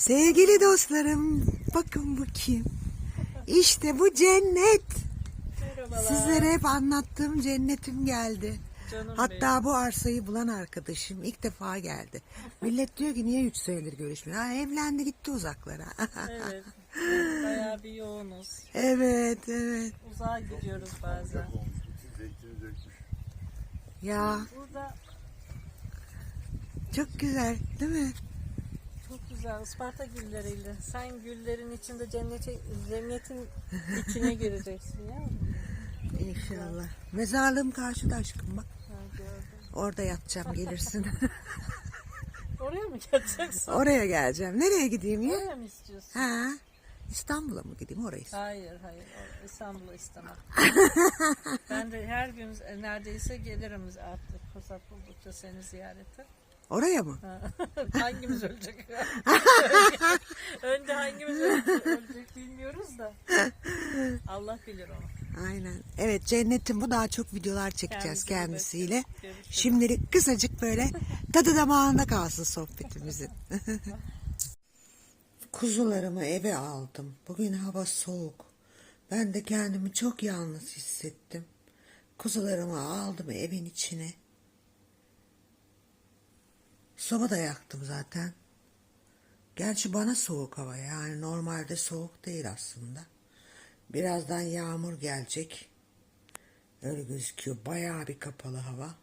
Sevgili dostlarım, bakın bu kim? İşte bu cennet. Merhabalar. Sizlere hep anlattığım cennetim geldi. Canım Hatta bu arsayı bulan arkadaşım ilk defa geldi. Millet diyor ki niye üç senedir görüşmüyor? Ha, evlendi gitti uzaklara. Evet. Bayağı bir yoğunuz. evet, evet. Uzağa gidiyoruz bazen. Ya Burada çok güzel değil mi? Güzel Isparta gülleriyle. Sen güllerin içinde cennete, cennetin içine gireceksin ya. İnşallah. Mezarlığım karşıda aşkım bak. Ha, gördüm. Orada yatacağım gelirsin. Oraya mı geleceksin? Oraya geleceğim. Nereye gideyim ya? Oraya mı istiyorsun? Ha? İstanbul'a mı gideyim orayı? Hayır hayır o- İstanbul'u istemem. ben de her gün neredeyse gelirim artık fırsat buldukça seni ziyarete. Oraya mı? Ha. hangimiz ölecek? Önce hangimiz ölecek, ölecek bilmiyoruz da. Allah bilir onu. Aynen. Evet cennetim bu daha çok videolar çekeceğiz Kendinize iyi kendisiyle. Görüşürüz. Şimdilik kısacık böyle tadı damağında kalsın sohbetimizin. Kuzularımı eve aldım. Bugün hava soğuk. Ben de kendimi çok yalnız hissettim. Kuzularımı aldım evin içine. Soba da yaktım zaten. Gerçi bana soğuk hava yani normalde soğuk değil aslında. Birazdan yağmur gelecek. Öyle gözüküyor. Bayağı bir kapalı hava.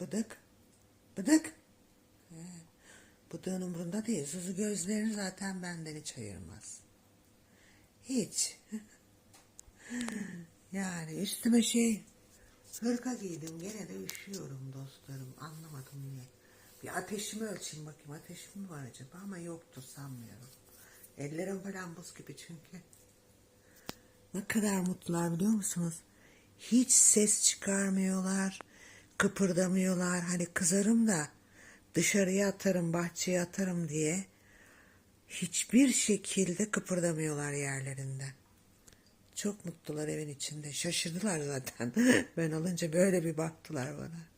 Bıdık. Bıdık. He. Bıdığın umurunda değil. Suzu gözlerini zaten benden hiç ayırmaz. Hiç. yani üstüme şey hırka giydim. Gene de üşüyorum dostlarım. Anlamadım niye. Bir ateşimi ölçeyim bakayım. Ateşim mi var acaba? Ama yoktu sanmıyorum. Ellerim falan buz gibi çünkü. Ne kadar mutlular biliyor musunuz? Hiç ses çıkarmıyorlar, kıpırdamıyorlar. Hani kızarım da dışarıya atarım, bahçeye atarım diye hiçbir şekilde kıpırdamıyorlar yerlerinden. Çok mutlular evin içinde. Şaşırdılar zaten. Ben alınca böyle bir baktılar bana.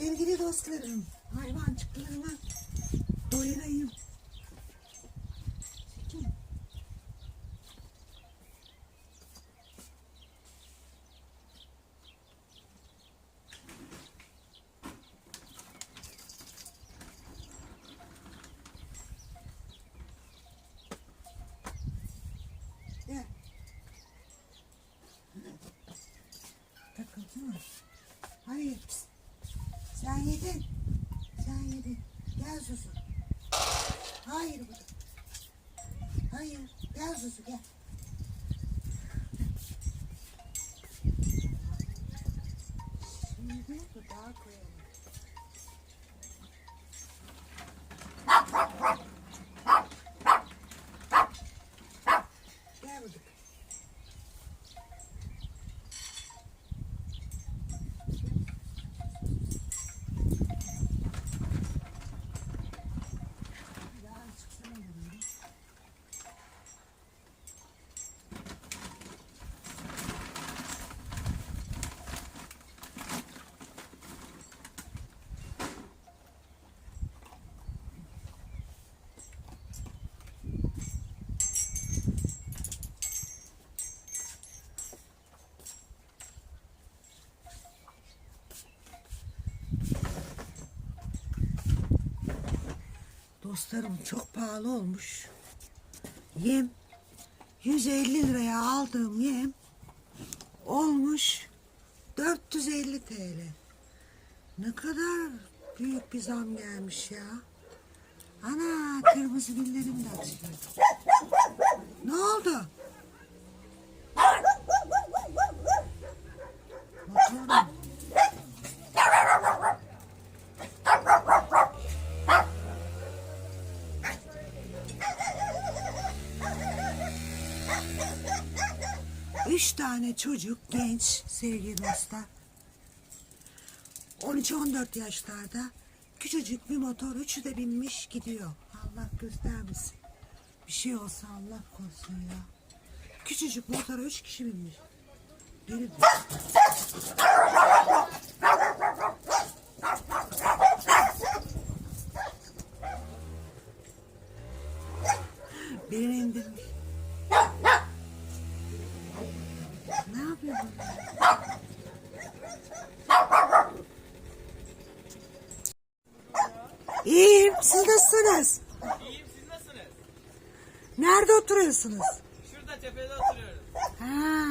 Sevgili dostlarım, hayvancıklarıma doyurayım. Çekin. Gel Zuzu. Hayır bu da. Hayır. Gel Zuzu gel. Şimdi dudağa koyalım. Gel bakalım. Daha çıksana buraya. Dostlarım çok pahalı olmuş. Yem 150 liraya aldığım yem olmuş 450 TL. Ne kadar büyük bir zam gelmiş ya. Ana kırmızı billerim de açıyor. Ne oldu? Motorum. Üç tane çocuk genç sevgili dostlar. 13-14 yaşlarda küçücük bir motor üçü de binmiş gidiyor. Allah göstermesin. Bir şey olsa Allah korusun ya. Küçücük motora üç kişi binmiş. Biri Birini indirmiş. Ne yapıyor? İyiyim. Siz nasılsınız? İyiyim siz nasılsınız? Nerede oturuyorsunuz? Şurada tepede oturuyoruz. Ha,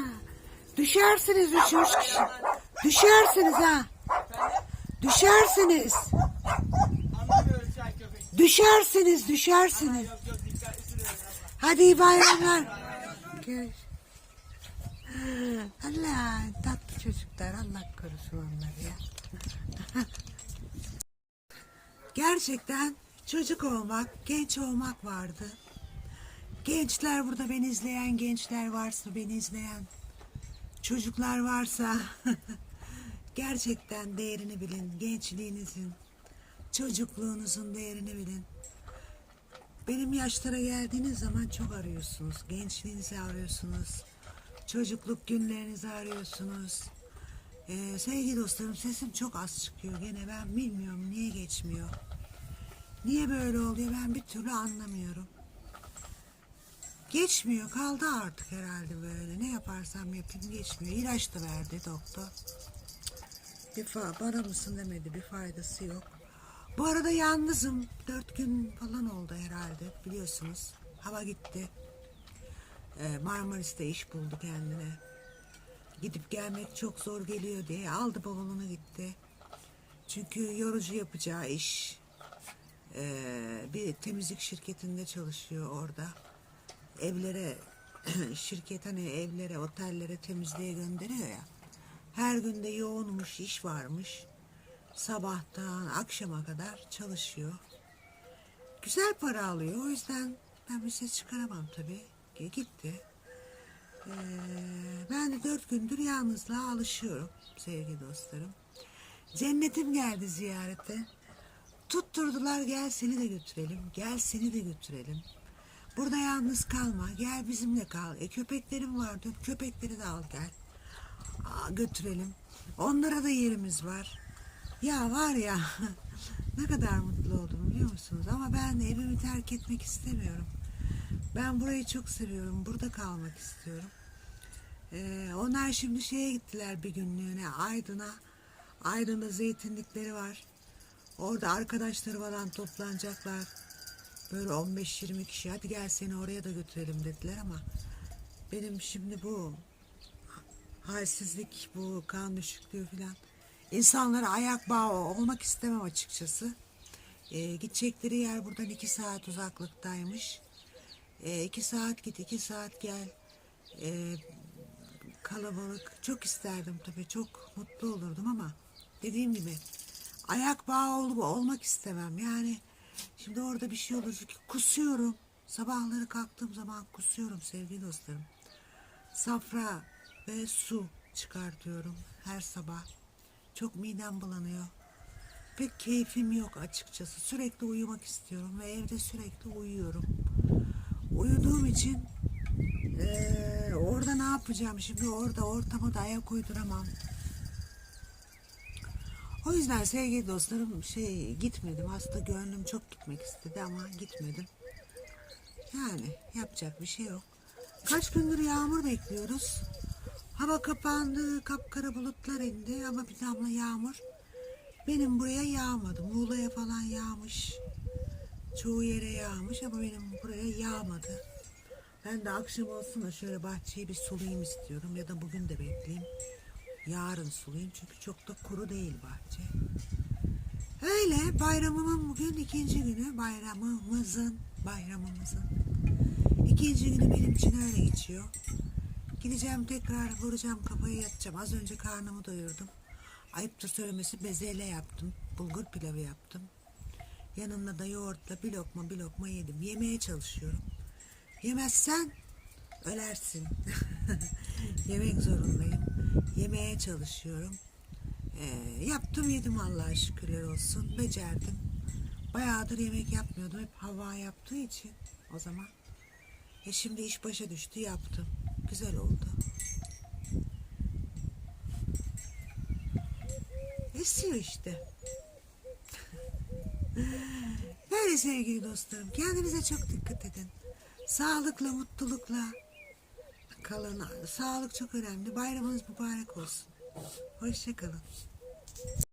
düşersiniz üç üç kişi. Düşersiniz ha. Düşersiniz. Köpek. Düşersiniz, düşersiniz. Yok yok dikkatli sürüyoruz. Hadi iyi bayramlar. Görüş. Allah tatlı çocuklar Allah korusun onları ya. Gerçekten çocuk olmak, genç olmak vardı. Gençler burada beni izleyen gençler varsa beni izleyen çocuklar varsa gerçekten değerini bilin. Gençliğinizin, çocukluğunuzun değerini bilin. Benim yaşlara geldiğiniz zaman çok arıyorsunuz. Gençliğinizi arıyorsunuz. Çocukluk günlerinizi arıyorsunuz. Ee, sevgili dostlarım sesim çok az çıkıyor gene ben bilmiyorum niye geçmiyor. Niye böyle oluyor ben bir türlü anlamıyorum. Geçmiyor kaldı artık herhalde böyle. Ne yaparsam yapayım geçmiyor. İlaç da verdi doktor. Bir fa bana mısın demedi bir faydası yok. Bu arada yalnızım. Dört gün falan oldu herhalde biliyorsunuz. Hava gitti. Ee, Marmaris'te iş buldu kendine. Gidip gelmek çok zor geliyor diye aldı bavulunu gitti. Çünkü yorucu yapacağı iş. Ee, bir temizlik şirketinde çalışıyor orada. Evlere şirket hani evlere, otellere temizliğe gönderiyor ya. Her günde yoğunmuş, iş varmış. Sabahtan akşama kadar çalışıyor. Güzel para alıyor. O yüzden ben bir ses çıkaramam tabii. E, Gitti. Ee, ben de dört gündür yalnızlığa alışıyorum sevgili dostlarım. Cennetim geldi ziyarete. Tutturdular gel seni de götürelim. Gel seni de götürelim. Burada yalnız kalma. Gel bizimle kal. E köpeklerim var diyor. Köpekleri de al gel. Aa, götürelim. Onlara da yerimiz var. Ya var ya ne kadar mutlu oldum biliyor musunuz? Ama ben evimi terk etmek istemiyorum. Ben burayı çok seviyorum. Burada kalmak istiyorum. Ee, onlar şimdi şeye gittiler bir günlüğüne Aydın'a. Aydın'da zeytinlikleri var. Orada arkadaşları falan toplanacaklar. Böyle 15-20 kişi. Hadi gel seni oraya da götürelim dediler ama benim şimdi bu halsizlik, bu kan düşüklüğü falan insanlara ayak bağı olmak istemem açıkçası. Ee, gidecekleri yer buradan iki saat uzaklıktaymış. Ee, iki saat git, iki saat gel. Ee, kalabalık. Çok isterdim tabii. Çok mutlu olurdum ama dediğim gibi ayak bağı ol, olmak istemem. Yani şimdi orada bir şey olur çünkü kusuyorum. Sabahları kalktığım zaman kusuyorum sevgili dostlarım. Safra ve su çıkartıyorum her sabah. Çok midem bulanıyor. Pek keyfim yok açıkçası. Sürekli uyumak istiyorum ve evde sürekli uyuyorum. Uyuduğum için eee, orada ne yapacağım? Şimdi orada ortama da ayak uyduramam. O yüzden sevgili dostlarım şey gitmedim. Aslında gönlüm çok gitmek istedi ama gitmedim. Yani yapacak bir şey yok. Kaç gündür yağmur bekliyoruz. Hava kapandı, kapkara bulutlar indi ama bir damla yağmur benim buraya yağmadı. Muğla'ya falan yağmış. Çoğu yere yağmış ama benim buraya yağmadı. Ben de akşam olsun da şöyle bahçeyi bir sulayayım istiyorum ya da bugün de bekleyeyim. Yarın sulayayım çünkü çok da kuru değil bahçe. Öyle bayramımın bugün ikinci günü bayramımızın bayramımızın ikinci günü benim için öyle geçiyor. Gideceğim tekrar vuracağım kafayı yatacağım. Az önce karnımı doyurdum. Ayıptır söylemesi bezelye yaptım. Bulgur pilavı yaptım. Yanında da yoğurtla bir lokma bir lokma yedim. Yemeye çalışıyorum. Yemezsen ölersin. Yemek zorundayım. Yemeye çalışıyorum. Ee, yaptım yedim Allah'a şükürler olsun. Becerdim. Bayağıdır yemek yapmıyordum. Hep hava yaptığı için o zaman. E şimdi iş başa düştü yaptım. Güzel oldu. Esiyor işte. Böyle sevgili dostlarım. Kendinize çok dikkat edin. Sağlıkla, mutlulukla kalın. Sağlık çok önemli. Bayramınız mübarek olsun. Hoşçakalın.